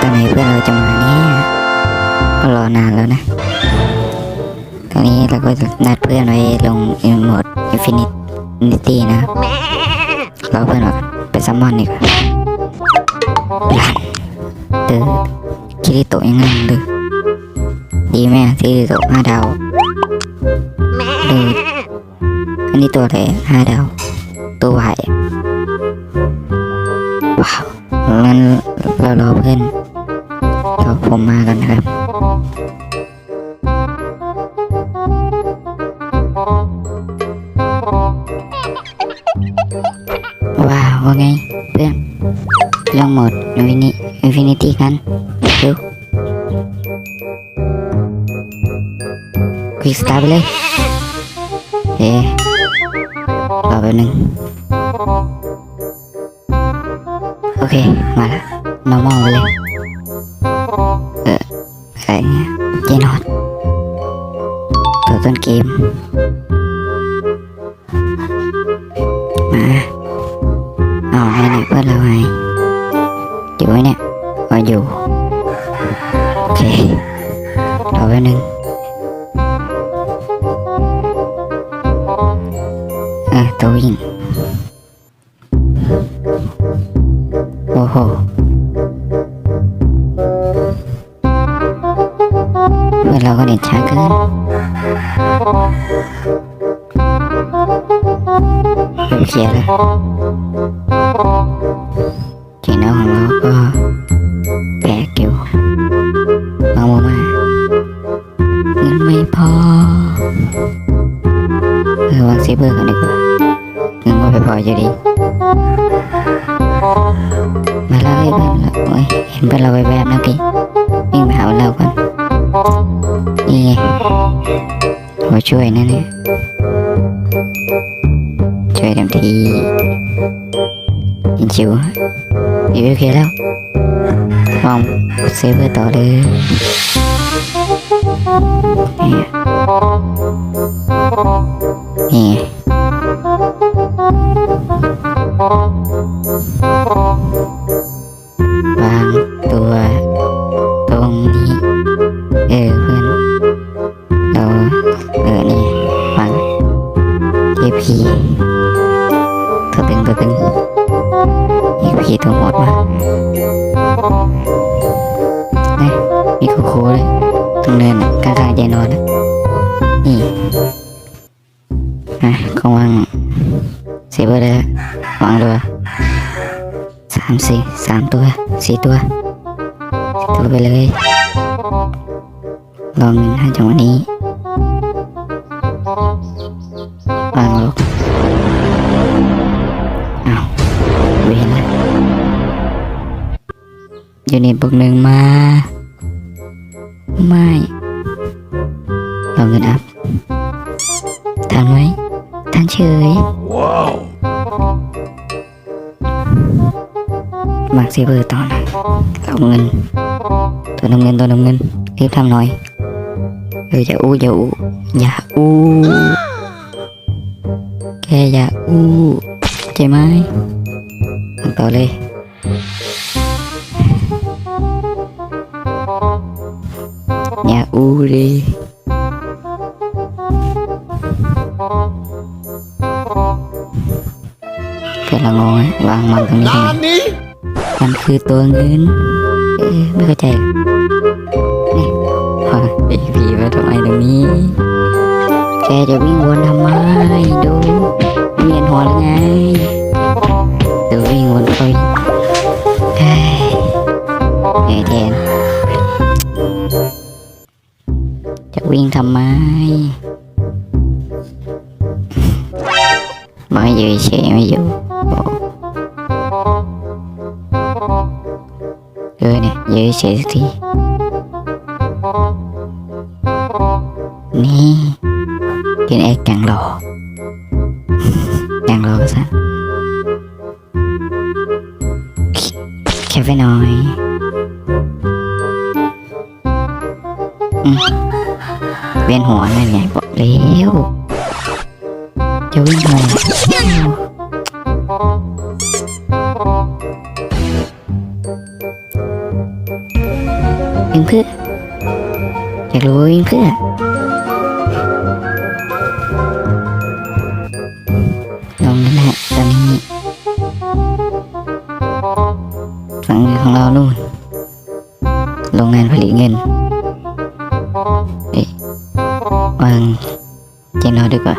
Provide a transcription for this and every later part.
ตอนไหนเพื่อนเราจะมาเนี่ยก็รอนานแล้วนะ ตอนนี้เราก็นัดเพื่อนไว้ลงอินโหมดอินฟินินิตี้นะครับรอเพื่อนออกไปซัมมอนดีกว่าลันเดือคิริโตะยังไงดือดีไหมอะคิริโตะห้าดาวดืออันนี้ตัวอะไรห้าดาว ตัวไหว งั้นเรารอเพื่อนรอผมมากันครับว้าวว่าไงเพื่อนลองหมดอินฟินิอินฟินิตี้กันเร็วควิกสตาร์ไปเลยเอ๊ะรอแป๊บนึงโอเละ normal ไปเลยเอออเอาเอาให้เนี่ง อยู่ไหมเนี่ยเอาอยู่โอเครอแป๊บนึงเออตัววิ่ งโอ้โหเพื่อนเรา ไงมาช่วยนะเนี่ยช่วยเต็มที่ยินชิวอยู่โอเคแล้ววางเซฟเวอร์ต่อเลยนี่นี่ เอ้ยมีโคโค่เลยตรงเนินกลางๆใจนอนนะนี่อะก็วางเซเบอร์เลยวางเลยสามสี่สามตัวสี่ตัวตัวไปเลยลองเงินให้าจังหวะนี้วางลง ยูนิตบวกหนึ่งมา ไม่ลองเงินอัพทันไหมทันเฉย Wow. มาร์คซีเบอร์ต่อหน่อยเอาเงิน ตัวน้ำเงินตัวน้ำเงินรีบทำหน่อยเอออย่าอู้อย่าอู้อย่าอู้แกอย่าอู้เข้าใจไหมทำต่อเลย อย่าอู้ดิเกิดละงงอะวางมันตรงนี้ทำไม Nani? มันคือตัวเงิน เอ๊ะไม่เข้าใจนี่พอไอพีมาทำไมตรงนี้ แกจะวิ่งวนทำไมดูเวียนหัวแล้วไงดูวิ่งวนไปเฮ้ยเหนื่อยแทน วิ่งทำไมบอกให้อยู่เฉยๆไม่อยู่โอ้เออเนี่ยอยู่เฉยๆสักที นี่กินเอ็กแกงหล่อแกงหล่อซะแค่ไปหน่อยอืม เวียนหัวนั่นไงบอกเร็วจะวิ่งทำไมเพื่ออยากรู้วิ่งเพื่อลองนั่นแหละตอนนี้ฝั่งมือของเรานู่นโรงงานผลิตเงิน เจนเราดีกว่า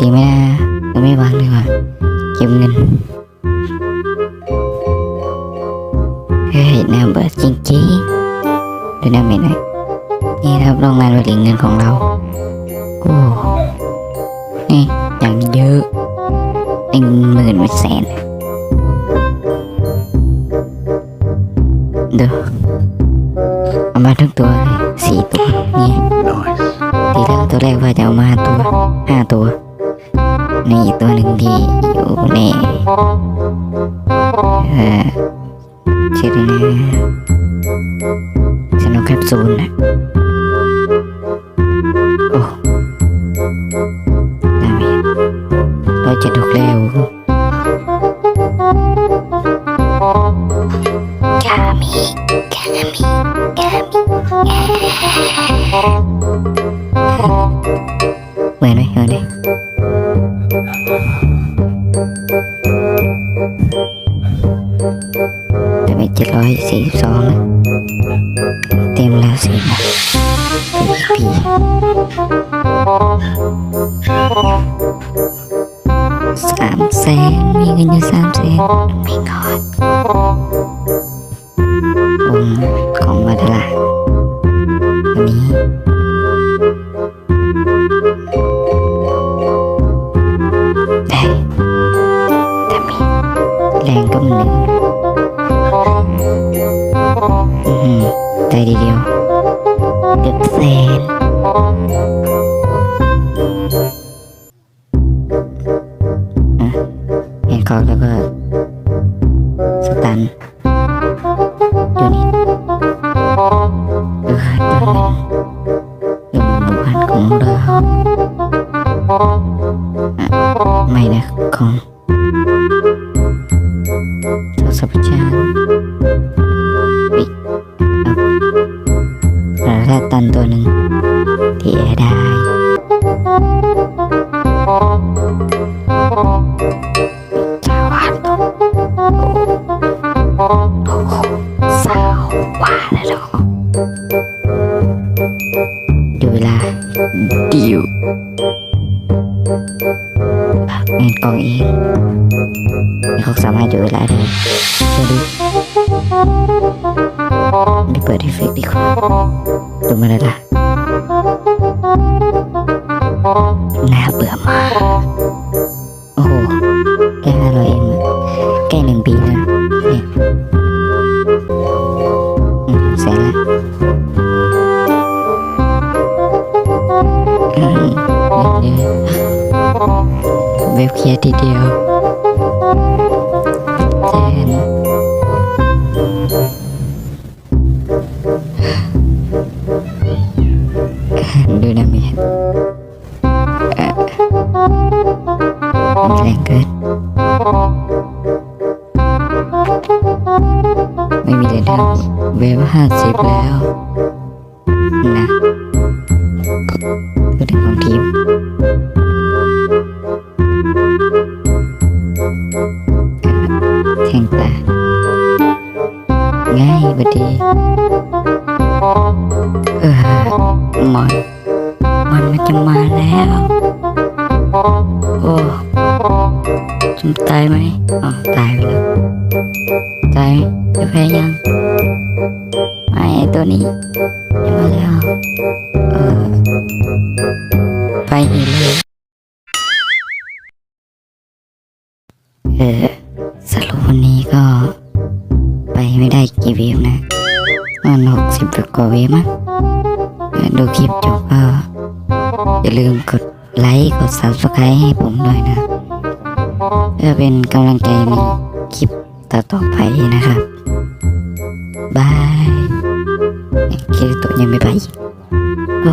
ดีไหมนะหรือไม่วางดีกว่า เก็บเงิน เฮ้ยน่าเบื่อจริงๆดูน้าเมนหน่อยนี่ครับโรงงานผลิตเงินของเรา โอ้นี่อย่างเยอะหนึ่งหมื่นเป็นแสนเดี๋ยวเอามาทั้งตัวเลยสี่ตัวนี่ ทีแรกตัวแรกว่าจะเอามาตัวห้าตัวนี่อีกตัวหนึ่งที่อยู่ในเอ่อชื่อนะสนุกแคปซูลนะ มิเหมือนไหมเหมือนไหมดาเมจเจ็ดร้อ อได้ทีเดียวเกือบแสนเห็นกอกแล้วก็สตันยูนิตเออตัวนั้นอยู่หมู่บ้านของเราอะไม่นะของ เขาสามารถดูเวลาได้เชื่อดูไม่เปิดเอฟเฟกต์ดีกว่าดูมาเลยล่ะน่าเบื่อมาก โอ้โห แค่ห้าร้อยเองอะแค่หนึ่งปีนะเนี่ยอืมและอืมเนี่ยเว็บเคลียร์ทีเดียว แสนดูนะเแทงตาง่ายบดีเออมันมันมันจะมาแล้ว โอ้จะตายไหมอ๋อตายไปแล้วใจจะแพ้ยังไอ้ตัวนี้ยังมาแล้ว กี่วิวนะมันหกสิบกว่าวิวมั้งดูคลิปจบก็อย่าลืมกดไลค์กด subscribe ให้ผมด้วยนะ เพื่อเป็นกำลังใจในคลิปต่อต่อๆไปนะครับ บายคิริโตะยังไม่ไปโอ้